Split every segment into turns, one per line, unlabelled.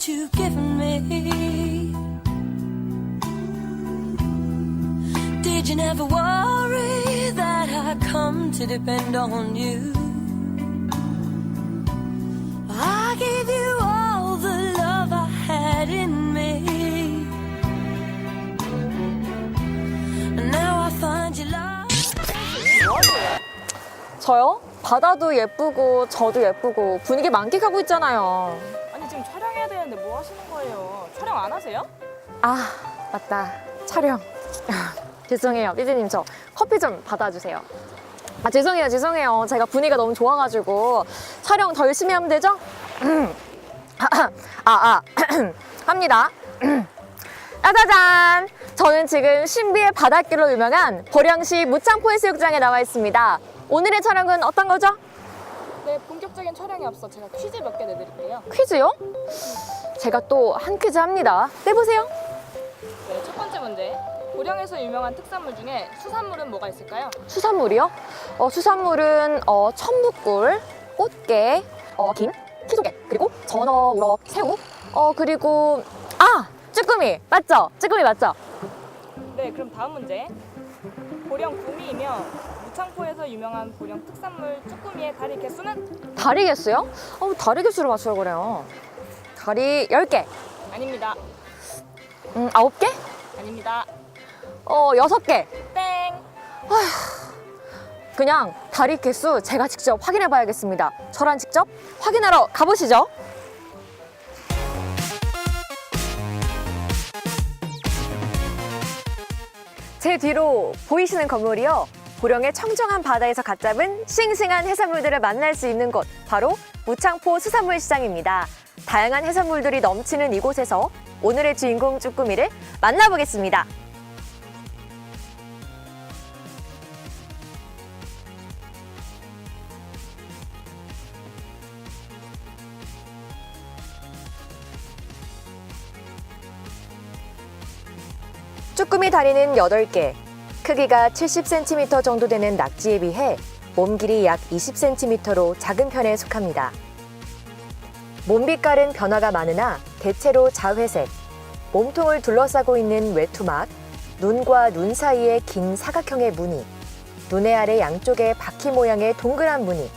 that you've given me. Did you never worry that I come to depend on you? I gave you all the love I had in me. And now I find you love.
저요? 바다도 예쁘고 저도 예쁘고 분위기 만끽하고 있잖아요.
지금 촬영해야 되는데 뭐 하시는 거예요? 촬영 안 하세요?
아 맞다 촬영. 죄송해요 삐지님 저 커피 좀 받아주세요. 아 죄송해요 죄송해요 제가 분위기가 너무 좋아가지고 촬영 더 열심히 하면 되죠? 아아 아, 합니다. 짜자잔! 저는 지금 신비의 바닷길로 유명한 보령시 무창포 해수욕장에 나와 있습니다. 오늘의 촬영은 어떤 거죠?
네 본격적인 촬영이 앞서 제가 퀴즈 몇 개 내드릴게요.
퀴즈요? 제가 또 한 퀴즈 합니다. 내보세요.
네, 첫 번째 문제. 보령에서 유명한 특산물 중에 수산물은 뭐가 있을까요?
수산물이요? 어, 수산물은 어, 천북굴, 꽃게, 어, 김, 키조개, 그리고 전어, 우럭, 새우, 어, 그리고 아! 쭈꾸미! 맞죠? 쭈꾸미 맞죠?
네, 그럼 다음 문제. 보령 구미이며 무창포에서 유명한 보령 특산물 쭈꾸미의 다리 개수는
다리 개수요? 어, 다리 개수를 맞추라고 그래요. 다리 10개,
아닙니다.
음, 9개?
아닙니다.
어, 6개.
땡.
그냥 다리 개수 제가 직접 확인해 봐야겠습니다. 저랑 직접 확인하러 가보시죠. 제 뒤로 보이시는 건물이요. 보령의 청정한 바다에서 갓 잡은 싱싱한 해산물들을 만날 수 있는 곳, 바로 무창포 수산물 시장입니다. 다양한 해산물들이 넘치는 이곳에서 오늘의 주인공 쭈꾸미를 만나보겠습니다. 쭈꾸미 다리는 8개, 크기가 70cm 정도 되는 낙지에 비해 몸 길이 약 20cm로 작은 편에 속합니다. 몸 빛깔은 변화가 많으나 대체로 자회색, 몸통을 둘러싸고 있는 외투막, 눈과 눈 사이에 긴 사각형의 무늬, 눈의 아래 양쪽에 바퀴 모양의 동그란 무늬,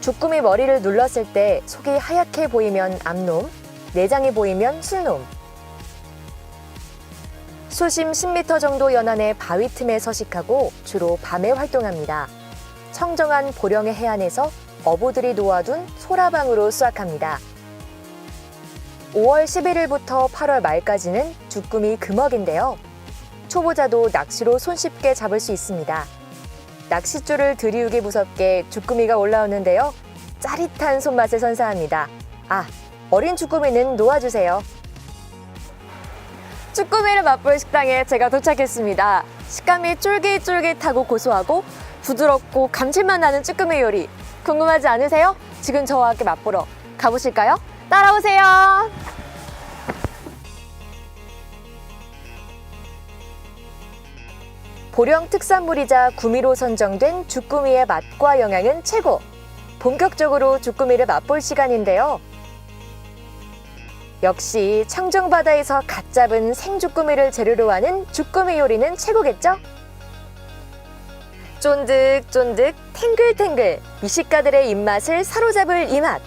주꾸미 머리를 눌렀을 때 속이 하얗게 보이면 암놈, 내장이 보이면 술놈, 수심 10m 정도 연안의 바위 틈에 서식하고 주로 밤에 활동합니다. 청정한 보령의 해안에서 어부들이 놓아둔 소라방으로 수확합니다. 5월 11일부터 8월 말까지는 주꾸미 금어기인데요. 초보자도 낚시로 손쉽게 잡을 수 있습니다. 낚싯줄을 들이우기 무섭게 주꾸미가 올라오는데요. 짜릿한 손맛을 선사합니다. 아, 어린 주꾸미는 놓아주세요. 쭈꾸미를 맛볼 식당에 제가 도착했습니다. 식감이 쫄깃쫄깃하고 고소하고 부드럽고 감칠맛 나는 쭈꾸미 요리 궁금하지 않으세요? 지금 저와 함께 맛보러 가보실까요? 따라오세요. 보령 특산물이자 구미로 선정된 주꾸미의 맛과 영양은 최고. 본격적으로 주꾸미를 맛볼 시간인데요. 역시 청정바다에서 갓 잡은 생주꾸미를 재료로 하는 주꾸미 요리는 최고겠죠? 쫀득쫀득 탱글탱글 미식가들의 입맛을 사로잡을 이 맛.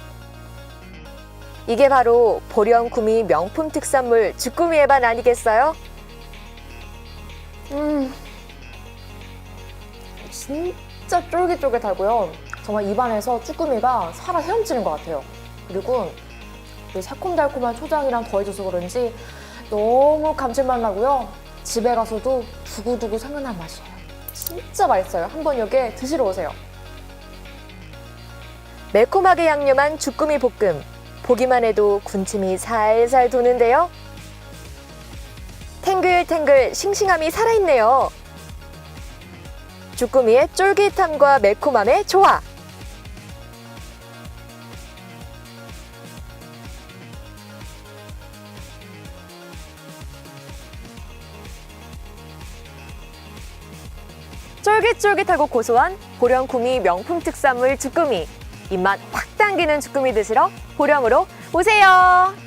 이게 바로 보령 구미 명품 특산물 주꾸미의 맛 아니겠어요? 음, 진짜 쫄깃쫄깃하고요. 정말 입안에서 쭈꾸미가 살아 헤엄치는 것 같아요. 그리고 이 새콤달콤한 초장이랑 더해져서 그런지 너무 감칠맛 나고요. 집에 가서도 두고두고 생각난 맛이에요. 진짜 맛있어요. 한번 여기에 드시러 오세요. 매콤하게 양념한 주꾸미 볶음. 보기만 해도 군침이 살살 도는데요. 탱글탱글 싱싱함이 살아있네요. 주꾸미의 쫄깃함과 매콤함의 조화. 쫄깃쫄깃하고 고소한 보령 구미 명품 특산물 주꾸미. 입맛 확 당기는 주꾸미 드시러 보령으로 오세요.